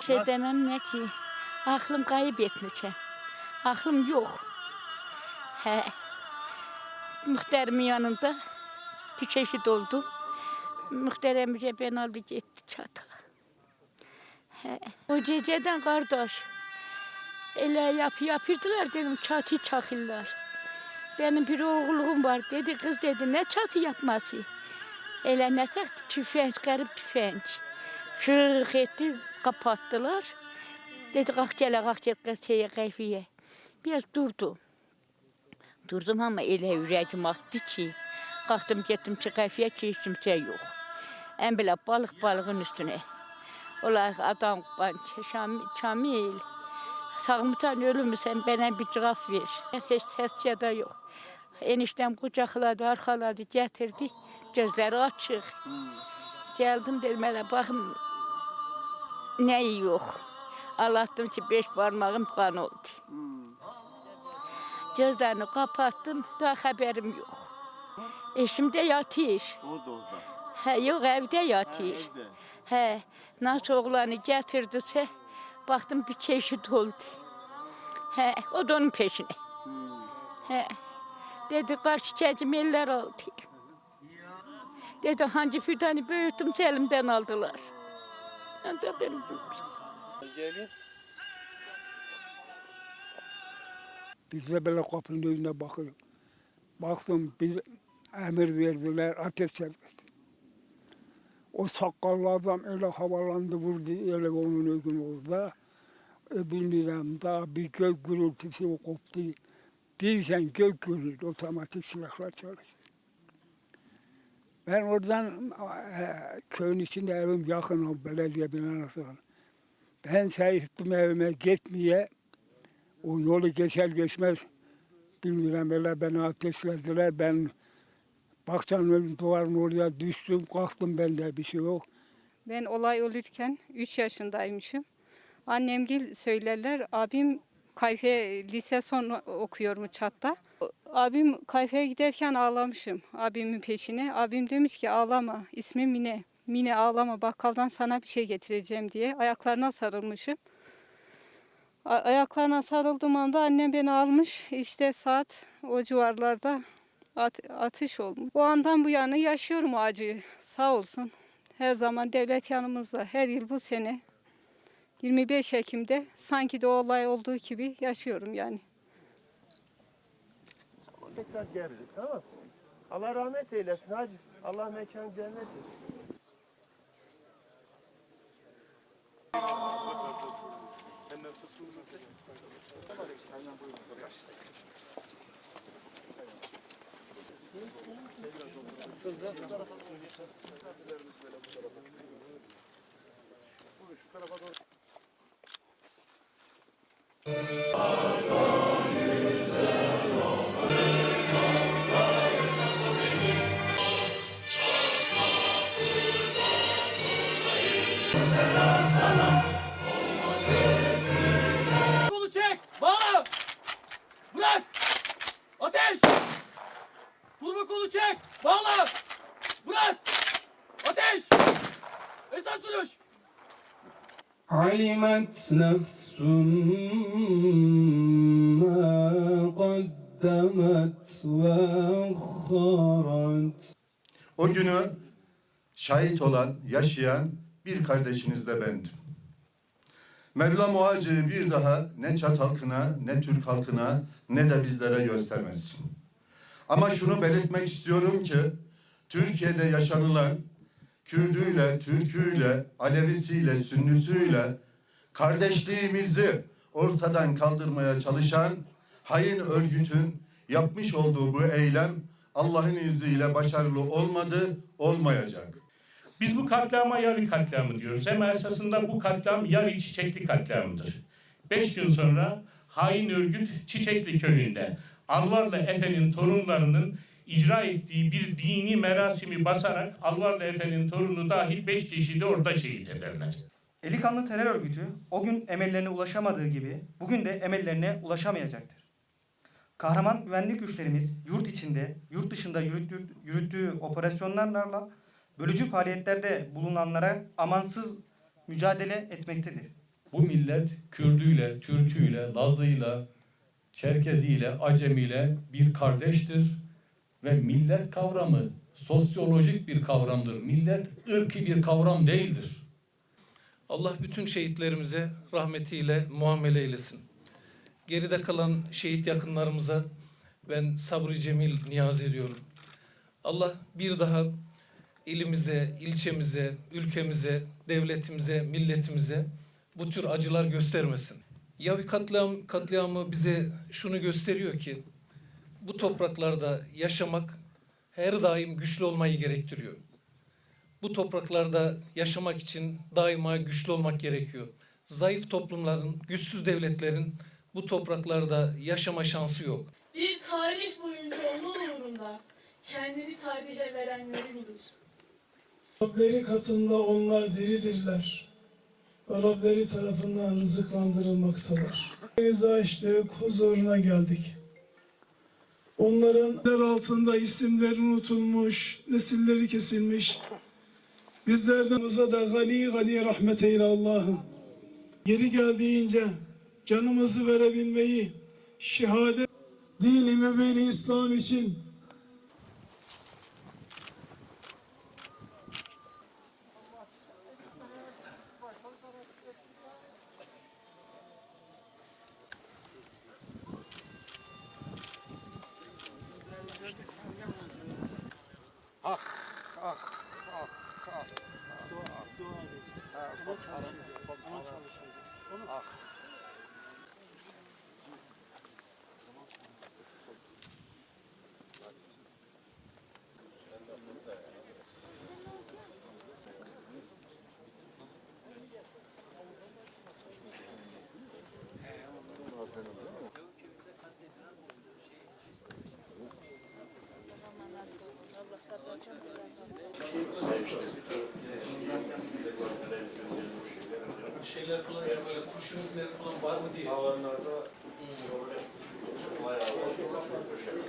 Şey demem ne ki, aklım kayıp etmişim. Aklım yok. He. Muhterimin yanında bir çeşit oldu. Muhteremice ben aldı gitti çata. He. O geceden kardeş. Ele yap yapırdılar dedim çatı çakırlar. Benim bir oğlum var dedi kız dedi ne çatı yapması. Çaktı tüfenç garip tüfenç. Şık etti kapattılar. Dedi gel kalk gel kız şeye keyfiye. Biraz durdum. Durdum ama elə ürəyim atdı ki, qalxdım getdim ki, qəfiyə ki, heç kimsə yox. Ən belə balıq balığın üstünə. Olar adam, ben, Şam, Şamil, sağmısan ölümüsən, bana bir cevap ver. Heç səs gədə yox. Eniştem qucaqladı, arxaladı, gətirdi, gözləri açıq. Gəldim dedim, elə baxım, nəyi yox. Allah'tım ki, beş parmağım qan oldu. Gözlerini kapattım, daha haberim yok. Eşim de yatır. Orada orada. He, yok evde yatır. Evde. He, nasıl oğlanı getirdiyse, baktım bir çeşit oldu. He, o da onun peşine. He, dedi karşı çekim eller aldı. Dedi hangi fidanı büyüttüm elimden aldılar. Ben de benim Gelir. Biz de böyle kapının önüne bakıyoruz. Baktım bir emir verdiler ateş serbest. O sakallı adam öyle havalandı vurdu öyle onun ögün orada. E, bilmiyorum daha bir gök gürültüsü koptu. Değilsen gök gürültü otomatik silahlar çalışıyor. Ben oradan e, köyün içinde evim yakın o belediye binası. Ben sayıştım evime gitmeye. O yolu geçer geçmez bilmiyorum böyle beni ateşlediler. Ben bahçenin duvarın oraya düştüm kalktım bende bir şey yok. Ben olay olurken 3 yaşındaymışım. Annemgil söylerler, abim kayfe lise son okuyor mu çatta. Abim kayfeye giderken ağlamışım abimin peşine. Abim demiş ki ağlama ismim Mine. Mine ağlama bakkaldan sana bir şey getireceğim diye ayaklarına sarılmışım. A- ayaklarına sarıldığım anda annem beni almış işte saat o civarlarda at- atış olmuş. O andan bu yana yaşıyorum o acıyı sağ olsun. Her zaman devlet yanımızda. Her yıl bu sene 25 Ekim'de sanki de o olay olduğu gibi yaşıyorum yani. Tekrar geliriz tamam mı? Allah rahmet eylesin hacı. Allah mekan cennet etsin. Sen nasılsın? Kolu çek! Bağla! Bırak! Ateş! Kurma kolu çek! Bağla! Bırak! Ateş! Esas sürüş! Alimet ما قدمت وأخرت O günü şahit olan, yaşayan bir kardeşiniz de bendim. Mevlam o acıyı bir daha ne Çat halkına, ne Türk halkına, ne de bizlere göstermesin. Ama şunu belirtmek istiyorum ki, Türkiye'de yaşanılan Kürdüyle, Türküyle, Alevisiyle, Sünnüsüyle kardeşliğimizi ortadan kaldırmaya çalışan hain örgütün yapmış olduğu bu eylem Allah'ın izniyle başarılı olmadı, olmayacak. Biz bu katliama yarı katliamı diyoruz. Ama esasında bu katliam yarı çiçekli katliamıdır. Beş gün sonra hain örgüt Çiçekli köyünde Alvarlı Efe'nin torunlarının icra ettiği bir dini merasimi basarak Alvarlı Efe'nin torunu dahil beş kişi de orada şehit ederler. Eli kanlı terör örgütü o gün emellerine ulaşamadığı gibi bugün de emellerine ulaşamayacaktır. Kahraman güvenlik güçlerimiz yurt içinde, yurt dışında yürüttüğü, operasyonlarla bölücü faaliyetlerde bulunanlara amansız mücadele etmektedir. Bu millet Kürdüyle, Türküyle, Lazıyla, Çerkeziyle, Acemiyle bir kardeştir ve millet kavramı sosyolojik bir kavramdır. Millet ırki bir kavram değildir. Allah bütün şehitlerimize rahmetiyle muamele eylesin. Geride kalan şehit yakınlarımıza ben sabrı cemil niyaz ediyorum. Allah bir daha ilimize, ilçemize, ülkemize, devletimize, milletimize bu tür acılar göstermesin. Yavi katliam, katliamı bize şunu gösteriyor ki bu topraklarda yaşamak her daim güçlü olmayı gerektiriyor. Bu topraklarda yaşamak için daima güçlü olmak gerekiyor. Zayıf toplumların, güçsüz devletlerin bu topraklarda yaşama şansı yok. Bir tarih boyunca onun uğrunda kendini tarihe verenleri bilir. Rableri katında onlar diridirler. Ve Rableri tarafından rızıklandırılmaktalar. Rıza açtık, huzuruna geldik. Onların yer altında isimleri unutulmuş, nesilleri kesilmiş. Bizlerden da gani gani rahmet eyle Allah'ım. Geri geldiğince canımızı verebilmeyi, şehadet, dini mübin İslam için Ah, ah, dua, dua edeceğiz. Ha, ama çalışacağız. Ama çalışacağız. Olur. Ah. Şeyler ya böyle kurşun izleri falan var mı diye.